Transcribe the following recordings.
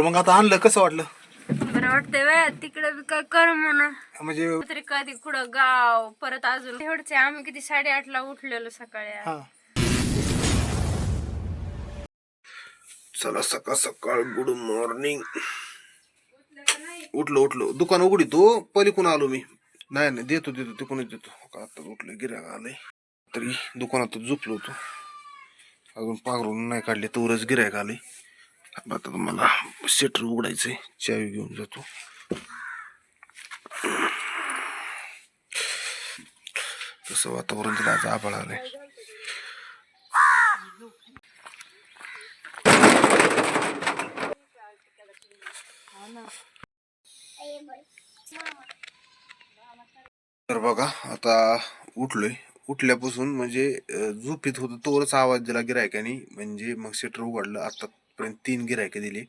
तर मग आता आणलं कसं वाटलं? बरं वाटतंय बाय तिकडे बी काय कर म्हणा. म्हणजे तरी कधी कुठं गाव परत अजून. एवढचे आम्ही किती साडेआठला उठलेलो सकाळी. हा. चला सकाळ सकाळ गुड मॉर्निंग उठलो उठलो. दुकान उघडी तो? पलीकडून आलो मी? नाही नाही देतो देतो तिकडूनच देतो? हो का आता उठलं गिऱ्हाईक आलंय. तरी दुकानात झोपलो होतो. अजून पांघरून नाही काढले तोवरच गिऱ्हाईक आले आता तुम्हाला सेटर उघडायचंय. चावी घेऊन जातो. तसं वातावरण तर आज आभाळ आलंय. तर बघा आता उठलोय. उठल्यापासून म्हणजे झोपेत होतं तोवरच आवाज दिला गिरायकाने म्हणजे मग सेटर उघडलं. आतापर्यंत तीन गिरायके दिली.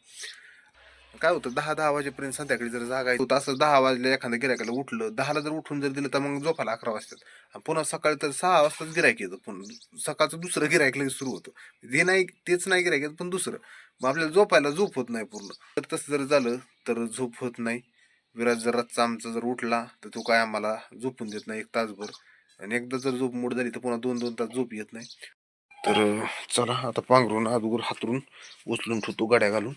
काय होतं दहा दहा वाजेपर्यंत संध्याकाळी जर जागायचं होतं असं दहा वाजल्या एखाद्या गिरायकाला उठलं दहाला जर उठून जर दिलं तर मग झोपायला अकरा वाजतात. पुन्हा सकाळी तर सहा वाजताच गिरायक येतं पुन्हा सकाळचं दुसरं गिरायक लगेच सुरू होतं. जे नाही तेच नाही गिरायक येत पण दुसरं. मग आपल्याला झोपायला झोप होत नाही पूर्ण. तर तसं जर झालं तर झोप होत नाही. विराज जर रातचा आमचा जर उठला तर तो काय आम्हाला झोपून देत नाही एक तासभर. आणि एकदा जर झोप मोड झाली तर पुन्हा दोन दोन तास झोप येत नाही. तर चला आता पांघरून अगोदर हातरून उचलून ठेवतो गाड्या घालून.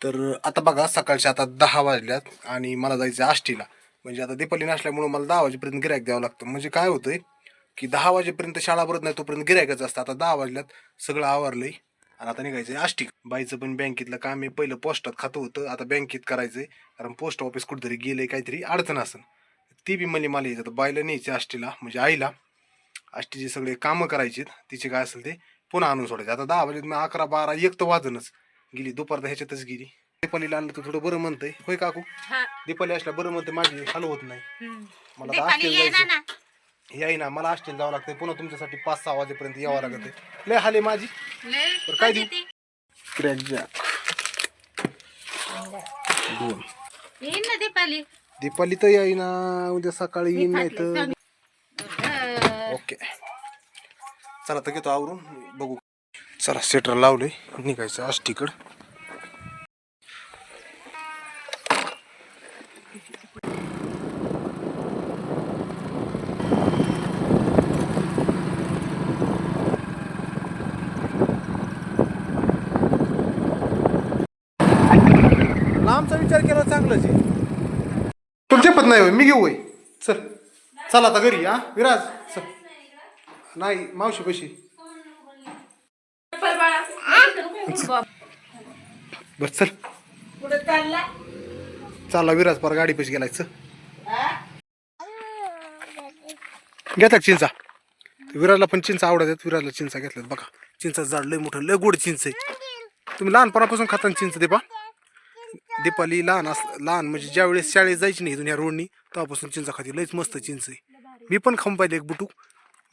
तर आता बघा सकाळच्या आता दहा वाजल्यात आणि मला जायचं आष्टीला. म्हणजे आता दिपाली नसल्यामुळे मला दहा वाजेपर्यंत गिरायक द्यावं लागतं. म्हणजे काय होतंय की दहा वाजेपर्यंत शाळा भरत नाही तोपर्यंत गिरायकच असतं. आता दहा वाजल्यात सगळं आवरलंय आणि आता निघायचंय आष्टी. बाईचं पण बँकेतलं काम आहे. पहिलं पोस्टात खातं होतं. आता बँकेत करायचंय. कारण पोस्ट ऑफिस कुठेतरी गेलंय काहीतरी अडचण असेल ती बी म्हणली मला यायचं बायला न्यायची आष्टीला म्हणजे आईला. आष्टीचे सगळे कामं करायचे तिचे काय असेल ते पुन्हा आणून सोडायचे. आता दहा वाजले मग अकरा बारा एक तर वाजनच. गेली दुपार ह्याच्यातच गेली. दीपालीला आणलं तर थोडं बरं म्हणतंय. होय काकू? हा. दीपाली असल्या बरं म्हणते माझी हाल होत नाही. मला आष्टीला येईना जायचं ना. याई ना मला आष्टीला जावं लागतंय. पुन्हा तुमच्यासाठी पाच सहा वाजेपर्यंत यावं लागत लय हाले माझी. बरं, काय देऊ? ती? क्रॅक दोन. येईन दीपाली. दीपाली तर याई ना उद्या सकाळी येईन नाही तर ओके चला तर घेतो आवरून बघू. चला सेटर लावले निघायचं आष्टीकड. लांबचा विचार केला चांगलाच आहे तुला झेपत नाही होय मी घेऊ होय. चल. चला आता घरी हा. विराज चल. नाही मावशी पैशी. बर चल. चालला. विराज पर गाडी पैसे गेलाय चल. घेतात चिंचा. विराजला पण चिंचा आवडतात विराजला चिंचा घेतल्यात बघा. चिंचा झाड लय मोठं लय गोड चिंच आहे. तुम्ही लहानपणापासून खाता चिंच दीपा. दीपाली लहान अस लहान म्हणजे ज्या वेळेस शाळेत जायची नाही ह्या रोडनी तेव्हापासून चिंचा खाते लयच मस्त चिंच आहे. मी पण खाऊन पाहिले एक बुटूक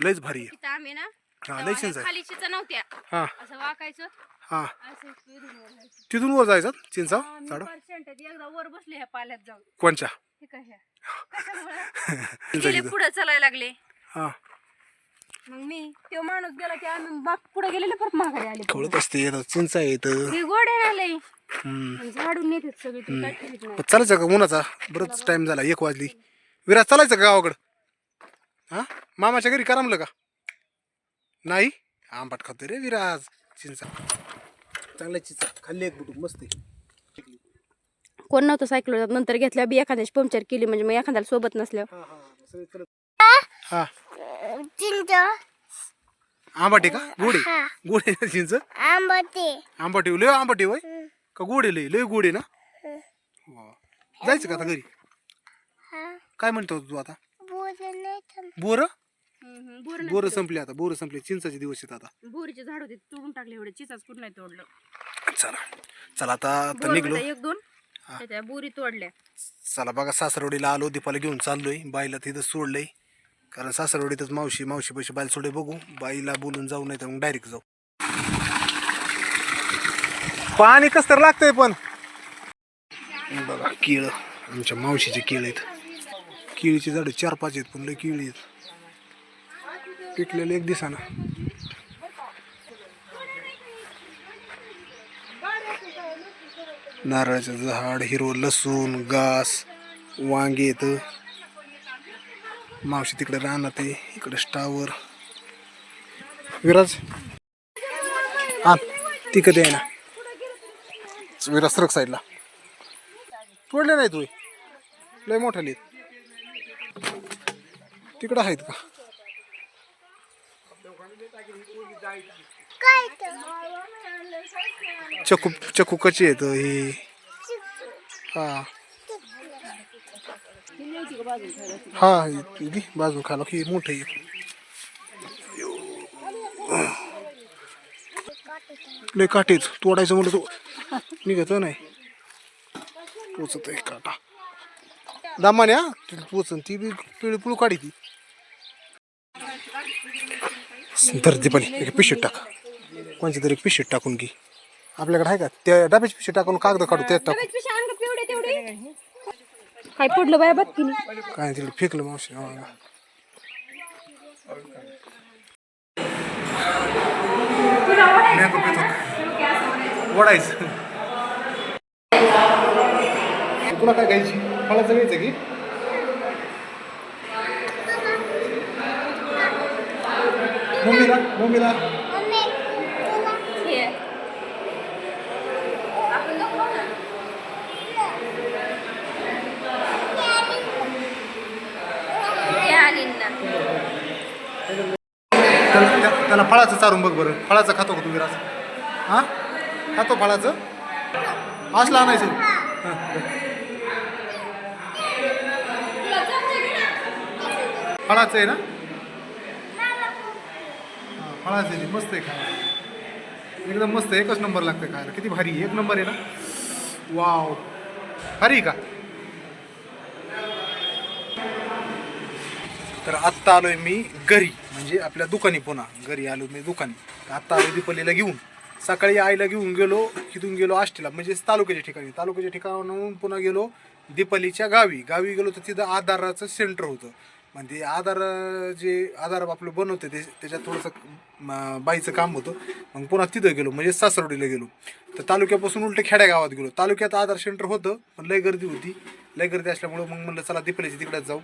लयच भारी आहे. तिथं आम्ही ना हा लय चिंच आहे. खाली चिचा नव्हत्या. हा. असं वाकायचं. हा. असं इथून वर जायचं. तिथून वर जायचं चिंचा? आम्ही झाड पर्सेंटात एकदा वर बसले ह्या पाल्यात जाऊन. कोणच्या? हे? चिंचा गेले तिथं पुढे चालायला लागले. हा. मग मी तो माणूस गेला की आम्ही बाग पुढे गेलेले परत माघारी आले. कळत असते आता चिंचा येत हे गोड हम्म. आणि झाडून सगळे काय नाही. चालायचं का उन्हाचा? बरंच टाइम झाला एक वाजली. विराज चालायचं का गावाकडं? हा? मामाच्या घरी करमलं का? नाही? आंबाट खातोय रे विराज. चिंचा. चांगल्या चिंचा. खाल्ली एक बुटूक. मस्त. कोण नव्हतं सायकल नंतर घेतल्या बी एखाद्याची पंक्चर केली म्हणजे मग एखाद्याला सोबत नसल्यावर हा, हा. हा? आंबाटे का? गोडे गोडे चिंच? आंबाटे लय आंबाटे होय? का गोडे लय? लय गोडे ना? वा. जायचं का आता घरी? काय म्हणतो तू आता? बोर? बोर बोर संपले आता बोर संपले. चिंचाचे दिवस आहेत आता. बोरीचे झाड होते तोडून टाकले एवढे. चिचाच कुठं नाही तोडलं. चला. चला आता निघलो. एक दोन. त्याच्या बोरी तोडल्या. चला बघा सासरवडीला आलो दीपाला घेऊन चाललोय. बाईला तिथं सोडलंय. कारण सासरवडीतच मावशी मावशी पैसे बाईला सोडे बघू. बाईला बोलून जाऊ नाही तर मग डायरेक्ट जाऊ. पाणी कस तर लागतंय पण. बघा केळ. आमच्या मावशीचे केळ आहेत. केळीची झाडं चार पाच आहेत पण लय केळी आहेत. पिकलेले एक दिसाना. नारळाचं झाड हिरवं लसूण घास वांगे येत मावशी तिकडे राहणार आहे इकडे स्टावर. विराज? हा तिकडे आहे ना. विराज सरक साईडला तोडले नाही तू. लय मोठा लिहित. तिकडं आहेत का? चकू चकू कची येत ही? हा. हा बाजून खाला की मोठं लय काटेच तोडायचं म्हणलं तो निघत नाही. पोचत आहे काटा. दामाने हा? पोचन. ती बी पिळी पुळू काढी ती. तर दीपाली एक पिशवीत टाक. कोणची तरी एक पिशवीत टाकून घे. आपल्याकडे आहे का? त्या डब्याची पिशवी टाकून कागद काढू त्यात टाकू. काय पडलं बाय बघ काय तिकडे फेकलं मावशी वडायचं. तुला काय घ्यायची? फळाचं घ्यायचं की? मम्मीला मम्मीला त्याला त्या- त्याला फळाचं चारून बघ बरं. फळाचं खातो का तू विराज? हा? खातो फळाचं? असलं आणायचं. फळाचं आहे ना? हा, फळाचं मस्त आहे खायला. एकदम मस्त आहे, एकच नंबर लागतं खायला. किती भारी एक नंबर आहे ना? वाव. भारी का? तर आत्ता आलोय मी घरी. म्हणजे आपल्या दुकानी पुन्हा. घरी आलो मी दुकानी. तर आत्ता आलो दीपलीला घेऊन. सकाळी आईला घेऊन गेलो तिथून गेलो आष्टीला. म्हणजे तालुक्याच्या ठिकाणी. तालुक्याच्या ठिकाणाहून पुन्हा गेलो दीपालीच्या गावी. गावी गेलो तर तिथं आधाराचं सेंटर होतं. म्हणजे आधार जे आधार आपलं बनवतं ते त्याच्यात थोडंसं बाईचं काम होतं. मग पुन्हा तिथं गेलो म्हणजे सासरवडीला गेलो. तर तालुक्यापासून उलट खेड्या गावात गेलो. तालुक्यात आधार सेंटर होतं पण लय गर्दी होती. लय गर्दी असल्यामुळं मग म्हणलं चला दीपलीच्या तिकडेच जाऊ.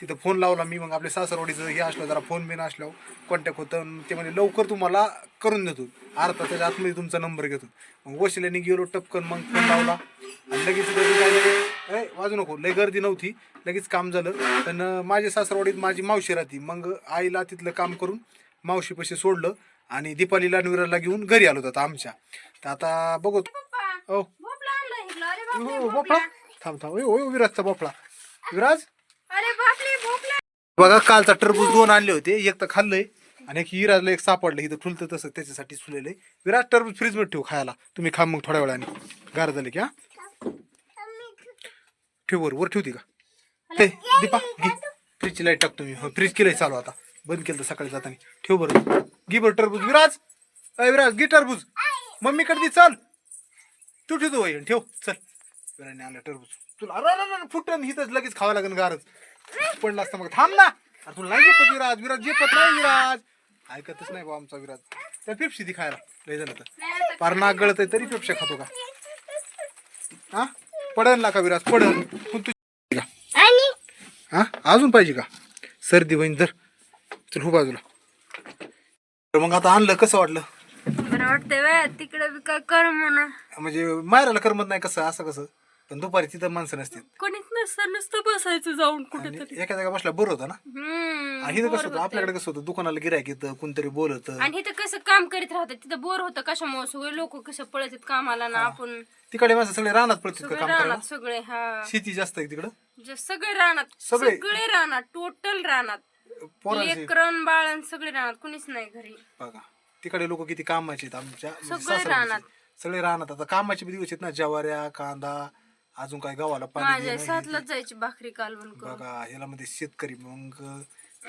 तिथं फोन लावला मी मग आपल्या सासरवाडीचं हे असलं जरा फोन बिन असल्यावर कॉन्टॅक्ट होतं. ते म्हणजे लवकर तुम्हाला करून देतो. अर्धा त्याच्या आतमध्ये तुमचा नंबर घेतो. मग वशिल्याने गेलो टपकन मग फोन लावला. आणि लगेच ए वाजू नको. लय गर्दी नव्हती. लगेच काम झालं. पण माझ्या सासरवाडीत माझी मावशी राहती. मग आईला तिथलं काम करून मावशीपाशी सोडलं आणि दीपालीला निवराला घेऊन घरी आलो आता आमच्या. तर आता बघू. हो भोपळा. थांब थांब. ओय, विराजचा भोपळा. विराज? बघा कालचा टरबूज दोन आणले होते. एक तर खाल्लंय आणि एक विराजला एक सापडलं इथं ठुलतं तसं त्याच्यासाठी फुलेलं विराज टरबूज फ्रीजमध्ये ठेवू खायला. तुम्ही खा मग थोड्या वेळाने. गार झाले की हा? ठेव वर वर ठेवती का? ते दीपा घे. फ्रीजची लाइट टाकतो मी. फ्रीज केलंय चालू आता. बंद केलं सकाळी जाताना. ठेव बरं. घे बरं टरबूज. विराज! अय विराज घे टरबूज. मम्मीकडे दे चल. तू ठेवतो वय ठेव चल. विराने आणलं टरबूज. तुला अरे फुटन हिथंच लगेच खावं लागेल गारच. पडला असता मग थांब ना. अरे तुला नाही झेपत विराज. विराज झेपत नाही विराज. ऐकतच नाही बा आमचा विराज. त्या पेप्सी ती खायला. लय झालं तर. पार नाक गळत तरी पेप्सी खातो का? हा? पडन ना का विराज पडन. पण तू का हा? अजून पाहिजे का? सर्दी बहीण जर चल हो बाजूला. तर मग आता आणलं कसं वाटलं? बरं वाटतंय बाय तिकडे बी काय कर म्हणा. म्हणजे मारायला करमत नाही कसं असं कसं? पण दुपारी तिथं माणसं नसतील. कोणीच नसतं नुसतं बसायचं जाऊन कुठे आणि एका जागा बसला बरं होतं ना? हम्म आणि इथं कसं होतं आपल्याकडे कसं होतं दुकानाला गिरायक येतं कोणतरी बोलत. आणि इथं कसं काम करीत राहतात तिथं बोर होतं कशामुळे सगळे लोक कसं पळत कामाला ना आपण. तिकडे माणसं सगळे रानात पडतात का सगळे काम करायला? रानात सगळे हा. शेती जास्त आहे तिकडं? जे सगळे रानात सगळे? सगळे रानात टोटल रानात. पोरांची लेकरन बाळण सगळे रानात कुणीच नाही घरी. बघा तिकडे लोक किती कामाचे आहेत आमच्या म्हणजे सगळे. रानात. सगळे राहणार आता कामाचे बी दिवस आहेत ना ज्वाऱ्या कांदा अजून काय गावाला पाणी माझ्या देणं, सातलाच जायची भाकरी कालवण करून. बघा ह्याला मध्ये शेतकरी मग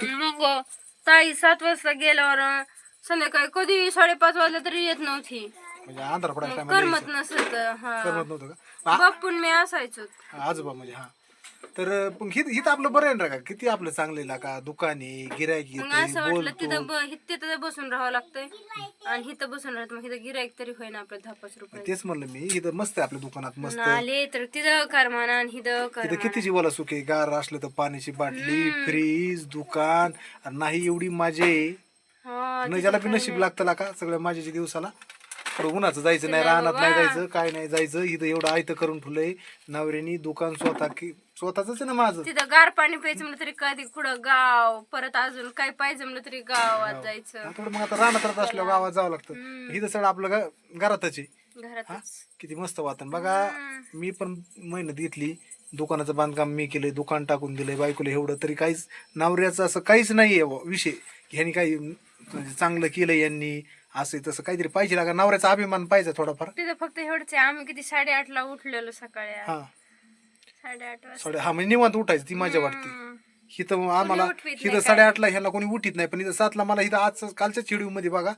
मग ताई सात वाजता गेल्यावर संध्याकाळी कधी साडेपाच वाजल्या तरी येत नव्हती. म्हणजे आंध्र पडायला करमत यायचं. नसत हा. करमत नव्हतं का? बापून मी असायचो. आजोबा म्हणजे हा. तर पण हित हित आपलं बरं आहे ना का? किती आपलं चांगलं का? दुकाने गिरायकी मग असं वाटलं तिथं ब- हि- तिथं बसून राहावं लागतंय. आणि इथं बसून राहत मग गिरायक तरी होईना आपलं दहा पाच रुपये. तेच म्हणलं मी इथं मस्त आहे आपल्या दुकानात मस्त. आले तर तिथं कर म्हणा आणि तिथं किती जीवाला सुख आहे? गार असलं तर पाण्याची बाटली फ्रीज दुकान आणि नाही एवढी हा न ज्याला बी नशीब लागतं का? सगळ्या माझ्याच्या दिवसाला. उन्हाचं जायचं नाही रानात नाही जायचं काय नाही जायचं इथं एवढं आयतं करून ठेवलंय. नवऱ्यानी दुकान स्वतः की स्वतःच आहे ना माझं. तिथं गार पाणी प्यायचं म्हणलं तरी कधी कुठं गाव परत अजून काय पाहिजे म्हणलं तरी गावात जायचं. थोडं मग आता रानात राहत असल्यावर गावात जावं लागतं. इथं सगळं आपलं गा- घरातच आहे. किती मस्त वाटण बघा मी पण मेहनत घेतली. दुकानाचं बांधकाम मी केलंय दुकान टाकून दिलंय बायकोला एवढं तरी काहीच नवऱ्याचं असं काहीच नाही आहे विषय. ह्यांनी काही म्हणजे चांगलं केलं यांनी. असं तसं काहीतरी पाहिजे लागा नवऱ्याचा अभिमान पाहिजे थोडाफार. तिथं फक्त एवढंच आहे. आम्ही किती साडेआठला उठलेलो सकाळी हा. साडेआठ वाजता. साडे हा म्हणजे निवांत उठायचं ती मजा वाटते. हम्म. इथं आम्हाला उठवीत इथं साडेआठला ह्याला कोणी उठीत नाही. पण इथं सातला मला इथं आज कालच्या चिडीवमध्ये बघा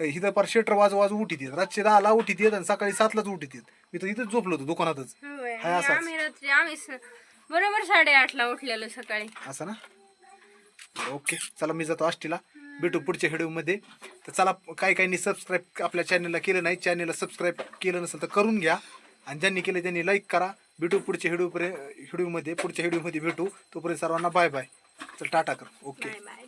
इथं पार शेटर वाजू वाजू उठीत येत. रातचे दहाला उठीत येत आणि सकाळी सातलाच उठीत येत. मी तर इथंच झोपलो होतो दुकानातच. होय. हाय आणि असाच. आम्ही रात्री आम्ही स- बरोबर साडेआठला उठलेलो सकाळी. असं ना? ओके. चला मी जातो आष्टीला. भेटू पुढच्या व्हिडिओमध्ये तर चला काही काहींनी सबस्क्राईब आपल्या चॅनलला केलं नाही चॅनलला सबस्क्राईब केलं नसेल तर करून घ्या. आणि ज्यांनी केलं त्यांनी लाईक करा. भेटू पुढच्या व्हिडिओपर्यंत व्हिडिओमध्ये पुढच्या व्हिडिओमध्ये भेटू. तोपर्यंत सर्वांना बाय बाय चल टाटा कर. Okay bye